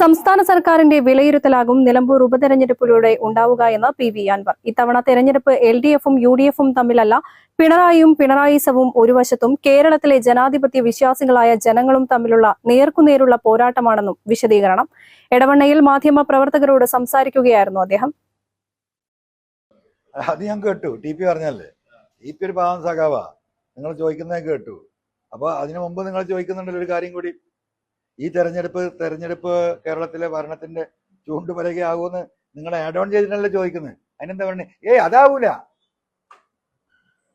സംസ്ഥാന സർക്കാരിന്റെ വിലയിരുത്തലാകും നിലമ്പൂർ ഉപതെരഞ്ഞെടുപ്പിലൂടെ ഉണ്ടാവുക എന്ന് പി വി അൻവർ. ഇത്തവണ തെരഞ്ഞെടുപ്പ് എൽ ഡി എഫും യു ഡി എഫും തമ്മിലല്ല. പിണറായിയും പിണറായിസവും ഒരു വശത്തും കേരളത്തിലെ ജനാധിപത്യ വിശ്വാസികളായ ജനങ്ങളും തമ്മിലുള്ള നേർക്കുനേരുള്ള പോരാട്ടമാണെന്നും വിശദീകരണം. എടവണ്ണയിൽ മാധ്യമ പ്രവർത്തകരോട് സംസാരിക്കുകയായിരുന്നു അദ്ദേഹം. അത് ഞാൻ കേട്ടു. ടി പി പറഞ്ഞല്ലേ? ടി പി ഒരു പാവം സഖാവാ. നിങ്ങൾ ചോദിക്കുന്നത് കേട്ടു. അപ്പൊ അതിനു മുമ്പ് നിങ്ങൾ ചോദിക്കുന്നുണ്ടല്ലോ ഒരു കാര്യം കൂടി. ഈ തെരഞ്ഞെടുപ്പ് തെരഞ്ഞെടുപ്പ് കേരളത്തിലെ ഭരണത്തിന്റെ ചൂണ്ടുപലകയാകുമെന്ന് നിങ്ങൾ ആഡ് ഓൺ ചെയ്തിട്ടല്ലേ ചോദിക്കുന്നത്? അതിനെന്താ പറയുന്നത് ഏയ് അതാവൂല.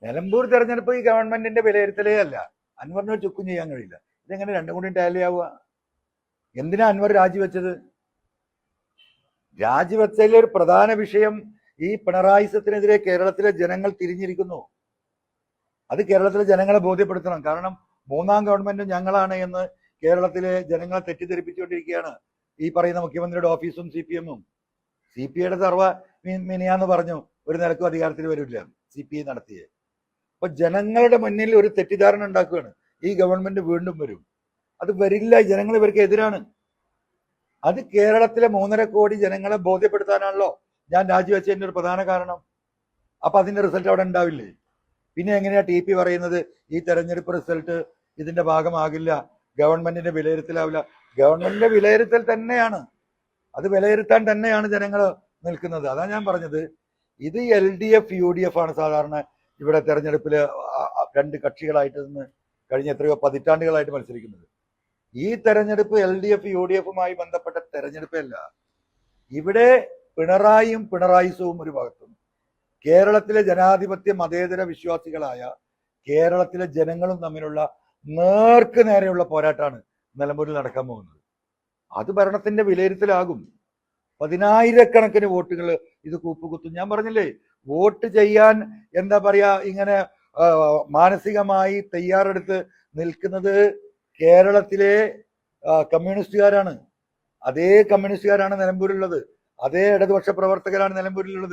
നിലമ്പൂർ തെരഞ്ഞെടുപ്പ് ഈ ഗവൺമെന്റിന്റെ വിലയിരുത്തലേ അല്ല. അൻവറിന് ചുക്കും ചെയ്യാൻ കഴിയില്ല. ഇതെങ്ങനെ രണ്ടും കൂടി ടാലി ആവുക? എന്തിനാ അൻവർ രാജിവെച്ചത്? രാജിവെച്ചതിലെ ഒരു പ്രധാന വിഷയം ഈ പിണറായിസത്തിനെതിരെ കേരളത്തിലെ ജനങ്ങൾ തിരിഞ്ഞിരിക്കുന്നു. അത് കേരളത്തിലെ ജനങ്ങളെ ബോധ്യപ്പെടുത്തണം. കാരണം മൂന്നാം ഗവൺമെന്റ് ഞങ്ങളാണ് എന്ന് കേരളത്തിലെ ജനങ്ങളെ തെറ്റിദ്ധരിപ്പിച്ചുകൊണ്ടിരിക്കുകയാണ് ഈ പറയുന്ന മുഖ്യമന്ത്രിയുടെ ഓഫീസും സി പി എമ്മും. സി പി ഐയുടെ സർവ മിനിയാന്ന് പറഞ്ഞു ഒരു നിലക്കും അധികാരത്തിൽ വരില്ല സി പി ഐ നടത്തിയെ. അപ്പൊ ജനങ്ങളുടെ മുന്നിൽ ഒരു തെറ്റിദ്ധാരണ ഉണ്ടാക്കുകയാണ്. ഈ ഗവൺമെന്റ് വീണ്ടും വരും. അത് വരില്ല ജനങ്ങൾ ഇവർക്ക് എതിരാണ്. അത് കേരളത്തിലെ മൂന്നര കോടി ജനങ്ങളെ ബോധ്യപ്പെടുത്താനാണല്ലോ ഞാൻ രാജിവെച്ചതിന്റെ ഒരു പ്രധാന കാരണം. അപ്പൊ അതിന്റെ റിസൾട്ട് അവിടെ ഉണ്ടാവില്ലേ? പിന്നെ എങ്ങനെയാ ടി പി പറയുന്നത്? ഈ തെരഞ്ഞെടുപ്പ് റിസൾട്ട് ഇതിന്റെ ഭാഗമാകില്ല. ഗവൺമെന്റിന്റെ വിലയിരുത്തലാവില്ല. ഗവൺമെന്റിന്റെ വിലയിരുത്തൽ തന്നെയാണ്. അത് വിലയിരുത്താൻ തന്നെയാണ് ജനങ്ങൾ നിൽക്കുന്നത്. അതാ ഞാൻ പറഞ്ഞത്. ഇത് L D F U D F ആണ് സാധാരണ ഇവിടെ ആ രണ്ട് കക്ഷികളായിട്ട് നിന്ന് കഴിഞ്ഞ എത്രയോ പതിറ്റാണ്ടുകളായിട്ട് മത്സരിക്കുന്നത്. ഈ തെരഞ്ഞെടുപ്പ് L D F U D എഫുമായി ബന്ധപ്പെട്ട തെരഞ്ഞെടുപ്പല്ല. ഇവിടെ പിണറായിയും പിണറായിസവും ഒരു ഭാഗത്തും കേരളത്തിലെ ജനാധിപത്യ മതേതര വിശ്വാസികളായ കേരളത്തിലെ ജനങ്ങളും തമ്മിലുള്ള നേർക്ക് നേരെയുള്ള പോരാട്ടമാണ് നിലമ്പൂരിൽ നടക്കാൻ പോകുന്നത്. അത് ഭരണത്തിന്റെ വിലയിരുത്തലാകും. പതിനായിരക്കണക്കിന് വോട്ടുകൾ ഇത് കൂപ്പുകുത്തും. ഞാൻ പറഞ്ഞില്ലേ വോട്ട് ചെയ്യാൻ എന്താ പറയാ ഇങ്ങനെ മാനസികമായി തയ്യാറെടുത്ത് നിൽക്കുന്നത് കേരളത്തിലെ കമ്മ്യൂണിസ്റ്റുകാരാണ്. അതേ കമ്മ്യൂണിസ്റ്റുകാരാണ് നിലമ്പൂരിലുള്ളത്. അതേ ഇടതുപക്ഷ പ്രവർത്തകരാണ് നിലമ്പൂരിലുള്ളത്.